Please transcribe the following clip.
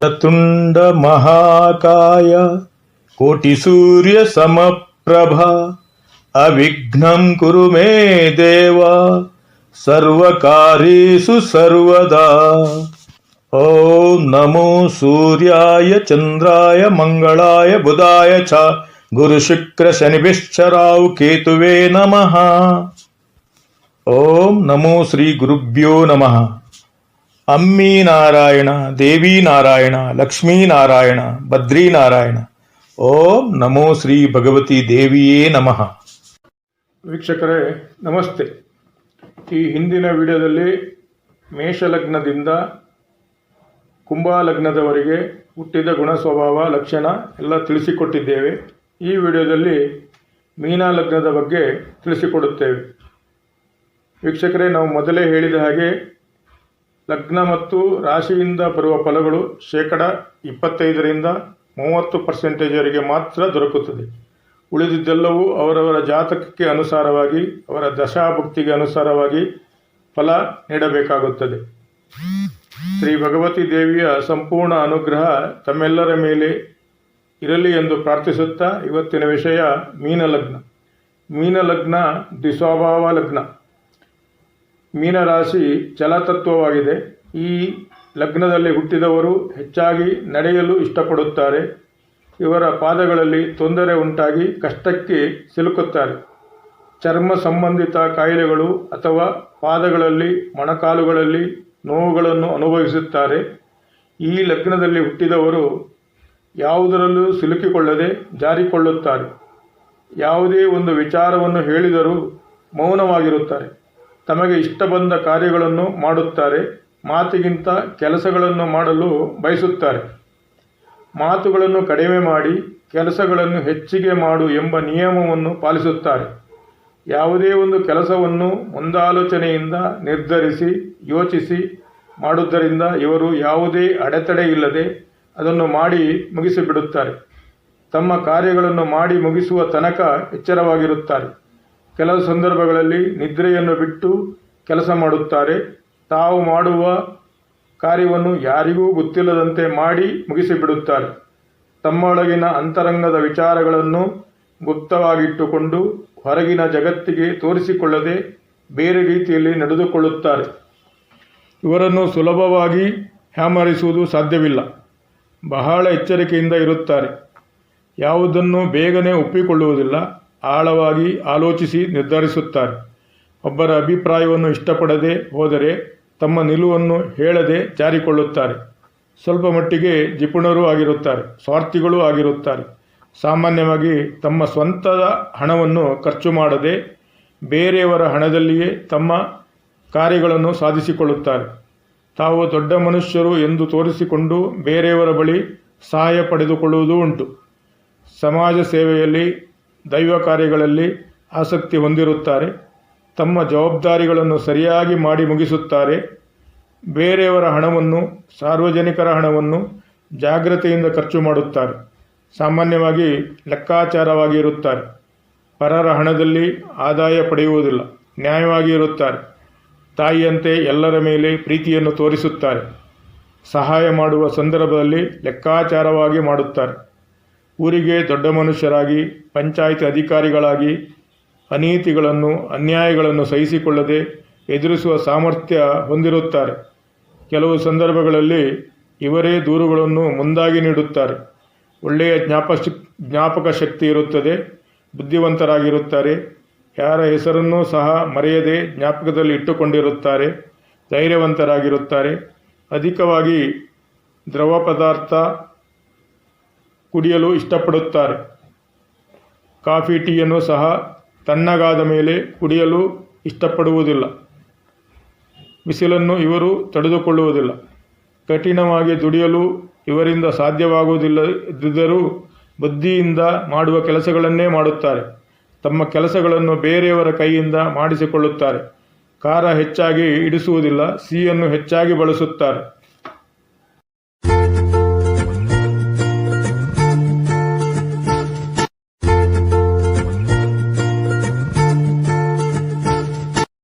प्रतुण्ड महाकाय कोटिसूर्यसमप्रभा अविघ्न कुरु मे देवा सर्वकार्येषु सर्वदा। ॐ नमो सूर्याय चंद्राय मंगलाय, बुधाय च। गुरुशुक्रशनिभिश्चराव केतुवे नमः। ॐ नमो श्रीगुरुभ्यो नमः। ಅಮ್ಮಿ ನಾರಾಯಣ, ದೇವಿ ನಾರಾಯಣ, ಲಕ್ಷ್ಮೀ ನಾರಾಯಣ ಬದ್ರಿ ನಾರಾಯಣ. ಓಂ ನಮೋ ಶ್ರೀ ಭಗವತಿ ದೇವಿಯೇ ನಮಃ. ವೀಕ್ಷಕರೇ, ನಮಸ್ತೆ. ಈ ಹಿಂದಿನ ವಿಡಿಯೋದಲ್ಲಿ ಮೇಷಲಗ್ನದಿಂದ ಕುಂಭ ಲಗ್ನದವರೆಗೆ ಹುಟ್ಟಿದ ಗುಣ ಸ್ವಭಾವ ಲಕ್ಷಣ ಎಲ್ಲ ತಿಳಿಸಿಕೊಟ್ಟಿದ್ದೇವೆ. ಈ ವಿಡಿಯೋದಲ್ಲಿ ಮೀನ ಲಗ್ನದ ಬಗ್ಗೆ ತಿಳಿಸಿಕೊಡುತ್ತೇವೆ. ವೀಕ್ಷಕರೇ, ನಾವು ಮೊದಲೇ ಹೇಳಿದ ಹಾಗೆ ಲಗ್ನ ಮತ್ತು ರಾಶಿಯಿಂದ ಬರುವ ಫಲಗಳು ಶೇಕಡ ಇಪ್ಪತ್ತೈದರಿಂದ ಮೂವತ್ತು ಪರ್ಸೆಂಟೇಜರಿಗೆ ಮಾತ್ರ ದೊರಕುತ್ತದೆ. ಉಳಿದಿದ್ದೆಲ್ಲವೂ ಅವರವರ ಜಾತಕಕ್ಕೆ ಅನುಸಾರವಾಗಿ, ಅವರ ದಶಾಭಕ್ತಿಗೆ ಅನುಸಾರವಾಗಿ ಫಲ ನೀಡಬೇಕಾಗುತ್ತದೆ. ಶ್ರೀ ಭಗವತಿ ದೇವಿಯ ಸಂಪೂರ್ಣ ಅನುಗ್ರಹ ತಮ್ಮೆಲ್ಲರ ಮೇಲೆ ಇರಲಿ ಎಂದು ಪ್ರಾರ್ಥಿಸುತ್ತಾ ಇವತ್ತಿನ ವಿಷಯ ಮೀನಲಗ್ನ. ಮೀನಲಗ್ನ ಮೀನ ಲಗ್ನ ದ್ವಿಸ್ವಭಾವ ಲಗ್ನ. ಮೀನರಾಶಿ ಜಲತತ್ವವಾಗಿದೆ. ಈ ಲಗ್ನದಲ್ಲಿ ಹುಟ್ಟಿದವರು ಹೆಚ್ಚಾಗಿ ನಡೆಯಲು ಇಷ್ಟಪಡುತ್ತಾರೆ. ಇವರ ಪಾದಗಳಲ್ಲಿ ತೊಂದರೆ ಉಂಟಾಗಿ ಕಷ್ಟಕ್ಕೆ ಸಿಲುಕುತ್ತಾರೆ. ಚರ್ಮ ಸಂಬಂಧಿತ ಕಾಯಿಲೆಗಳು ಅಥವಾ ಪಾದಗಳಲ್ಲಿ, ಮೊಣಕಾಲುಗಳಲ್ಲಿ ನೋವುಗಳನ್ನು ಅನುಭವಿಸುತ್ತಾರೆ. ಈ ಲಗ್ನದಲ್ಲಿ ಹುಟ್ಟಿದವರು ಯಾವುದರಲ್ಲೂ ಸಿಲುಕಿಕೊಳ್ಳದೆ ಜಾರಿಕೊಳ್ಳುತ್ತಾರೆ. ಯಾವುದೇ ಒಂದು ವಿಚಾರವನ್ನು ಹೇಳಿದರೂ ಮೌನವಾಗಿರುತ್ತಾರೆ. ತಮಗೆ ಇಷ್ಟ ಬಂದ ಕಾರ್ಯಗಳನ್ನು ಮಾಡುತ್ತಾರೆ, ಮಾತಿಗಿಂತ ಕೆಲಸಗಳನ್ನು ಮಾಡಲು ಬಯಸುತ್ತಾರೆ. ಮಾತುಗಳನ್ನು ಕಡಿಮೆ ಮಾಡಿ, ಕೆಲಸಗಳನ್ನು ಹೆಚ್ಚಿಗೆ ಮಾಡು ಎಂಬ ನಿಯಮವನ್ನು ಪಾಲಿಸುತ್ತಾರೆ. ಯಾವುದೇ ಒಂದು ಕೆಲಸವನ್ನು ಮುಂದಾಲೋಚನೆಯಿಂದ ನಿರ್ಧರಿಸಿ, ಯೋಚಿಸಿ ಮಾಡುವುದರಿಂದ ಇವರು ಯಾವುದೇ ಅಡೆತಡೆ ಇಲ್ಲದೆ ಅದನ್ನು ಮಾಡಿ ಮುಗಿಸಿಬಿಡುತ್ತಾರೆ. ತಮ್ಮ ಕಾರ್ಯಗಳನ್ನು ಮಾಡಿ ಮುಗಿಸುವ ತನಕ ಎಚ್ಚರವಾಗಿರುತ್ತಾರೆ. ಕೆಲವು ಸಂದರ್ಭಗಳಲ್ಲಿ ನಿದ್ರೆಯನ್ನು ಬಿಟ್ಟು ಕೆಲಸ ಮಾಡುತ್ತಾರೆ. ತಾವು ಮಾಡುವ ಕಾರ್ಯವನ್ನು ಯಾರಿಗೂ ಗೊತ್ತಿಲ್ಲದಂತೆ ಮಾಡಿ ಮುಗಿಸಿಬಿಡುತ್ತಾರೆ. ತಮ್ಮೊಳಗಿನ ಅಂತರಂಗದ ವಿಚಾರಗಳನ್ನು ಗುಪ್ತವಾಗಿಟ್ಟುಕೊಂಡು ಹೊರಗಿನ ಜಗತ್ತಿಗೆ ತೋರಿಸಿಕೊಳ್ಳದೆ ಬೇರೆ ರೀತಿಯಲ್ಲಿ ನಡೆದುಕೊಳ್ಳುತ್ತಾರೆ. ಇವರನ್ನು ಸುಲಭವಾಗಿ ಹ್ಯಾಮರಿಸುವುದು ಸಾಧ್ಯವಿಲ್ಲ. ಬಹಳ ಎಚ್ಚರಿಕೆಯಿಂದ ಇರುತ್ತಾರೆ. ಯಾವುದನ್ನು ಬೇಗನೆ ಒಪ್ಪಿಕೊಳ್ಳುವುದಿಲ್ಲ. ಆಳವಾಗಿ ಆಲೋಚಿಸಿ ನಿರ್ಧರಿಸುತ್ತಾರೆ. ಒಬ್ಬರ ಅಭಿಪ್ರಾಯವನ್ನು ಇಷ್ಟಪಡದೆ ಹೋದರೆ ತಮ್ಮ ನಿಲುವನ್ನು ಹೇಳದೆ ಜಾರಿಕೊಳ್ಳುತ್ತಾರೆ. ಸ್ವಲ್ಪ ಮಟ್ಟಿಗೆ ಜಿಪುಣರೂ ಆಗಿರುತ್ತಾರೆ, ಸ್ವಾರ್ಥಿಗಳೂ ಆಗಿರುತ್ತಾರೆ. ಸಾಮಾನ್ಯವಾಗಿ ತಮ್ಮ ಸ್ವಂತದ ಹಣವನ್ನು ಖರ್ಚು ಮಾಡದೆ ಬೇರೆಯವರ ಹಣದಲ್ಲಿಯೇ ತಮ್ಮ ಕಾರ್ಯಗಳನ್ನು ಸಾಧಿಸಿಕೊಳ್ಳುತ್ತಾರೆ. ತಾವು ದೊಡ್ಡ ಮನುಷ್ಯರು ಎಂದು ತೋರಿಸಿಕೊಂಡು ಬೇರೆಯವರ ಬಳಿ ಸಹಾಯ ಪಡೆದುಕೊಳ್ಳುವುದೂ ಉಂಟು. ಸಮಾಜ ಸೇವೆಯಲ್ಲಿ ದೈವ ಕಾರ್ಯಗಳಲ್ಲಿ ಆಸಕ್ತಿ ಹೊಂದಿರುತ್ತಾರೆ. ತಮ್ಮ ಜವಾಬ್ದಾರಿಗಳನ್ನು ಸರಿಯಾಗಿ ಮಾಡಿ ಮುಗಿಸುತ್ತಾರೆ. ಬೇರೆಯವರ ಹಣವನ್ನು, ಸಾರ್ವಜನಿಕರ ಹಣವನ್ನು ಜಾಗ್ರತೆಯಿಂದ ಖರ್ಚು ಮಾಡುತ್ತಾರೆ. ಸಾಮಾನ್ಯವಾಗಿ ಲೆಕ್ಕಾಚಾರವಾಗಿ ಇರುತ್ತಾರೆ. ಪರರ ಹಣದಲ್ಲಿ ಆದಾಯ ಪಡೆಯುವುದಿಲ್ಲ, ನ್ಯಾಯವಾಗಿ ಇರುತ್ತಾರೆ. ತಾಯಿಯಂತೆ ಎಲ್ಲರ ಮೇಲೆ ಪ್ರೀತಿಯನ್ನು ತೋರಿಸುತ್ತಾರೆ. ಸಹಾಯ ಮಾಡುವ ಸಂದರ್ಭದಲ್ಲಿ ಲೆಕ್ಕಾಚಾರವಾಗಿ ಮಾಡುತ್ತಾರೆ. ಊರಿಗೆ ದೊಡ್ಡ ಮನುಷ್ಯರಾಗಿ, ಪಂಚಾಯಿತಿ ಅಧಿಕಾರಿಗಳಾಗಿ, ಅನೀತಿಗಳನ್ನು, ಅನ್ಯಾಯಗಳನ್ನು ಸಹಿಸಿಕೊಳ್ಳದೆ ಎದುರಿಸುವ ಸಾಮರ್ಥ್ಯ ಹೊಂದಿರುತ್ತಾರೆ. ಕೆಲವು ಸಂದರ್ಭಗಳಲ್ಲಿ ಇವರೇ ದೂರುಗಳನ್ನು ಮುಂದಾಗಿ ನೀಡುತ್ತಾರೆ. ಒಳ್ಳೆಯ ಜ್ಞಾಪಕ ಜ್ಞಾಪಕ ಶಕ್ತಿ ಇರುತ್ತದೆ, ಬುದ್ಧಿವಂತರಾಗಿರುತ್ತಾರೆ. ಯಾರ ಹೆಸರನ್ನೂ ಸಹ ಮರೆಯದೆ ಜ್ಞಾಪಕದಲ್ಲಿ ಇಟ್ಟುಕೊಂಡಿರುತ್ತಾರೆ, ಧೈರ್ಯವಂತರಾಗಿರುತ್ತಾರೆ. ಅಧಿಕವಾಗಿ ದ್ರವ ಪದಾರ್ಥ ಕುಡಿಯಲು ಇಷ್ಟಪಡುತ್ತಾರೆ. ಕಾಫಿ, ಟೀಯನ್ನು ಸಹ ತಣ್ಣಗಾದ ಮೇಲೆ ಕುಡಿಯಲು ಇಷ್ಟಪಡುವುದಿಲ್ಲ. ಬಿಸಿಲನ್ನು ಇವರು ತಡೆದುಕೊಳ್ಳುವುದಿಲ್ಲ. ಕಠಿಣವಾಗಿ ದುಡಿಯಲು ಇವರಿಂದ ಸಾಧ್ಯವಾಗುವುದಿಲ್ಲದಿದ್ದರೂ ಬುದ್ಧಿಯಿಂದ ಮಾಡುವ ಕೆಲಸಗಳನ್ನೇ ಮಾಡುತ್ತಾರೆ. ತಮ್ಮ ಕೆಲಸಗಳನ್ನು ಬೇರೆಯವರ ಕೈಯಿಂದ ಮಾಡಿಸಿಕೊಳ್ಳುತ್ತಾರೆ. ಖಾರ ಹೆಚ್ಚಾಗಿ ಇಡಿಸುವುದಿಲ್ಲ ಸಿಹಿಯನ್ನು ಹೆಚ್ಚಾಗಿ ಬಳಸುತ್ತಾರೆ.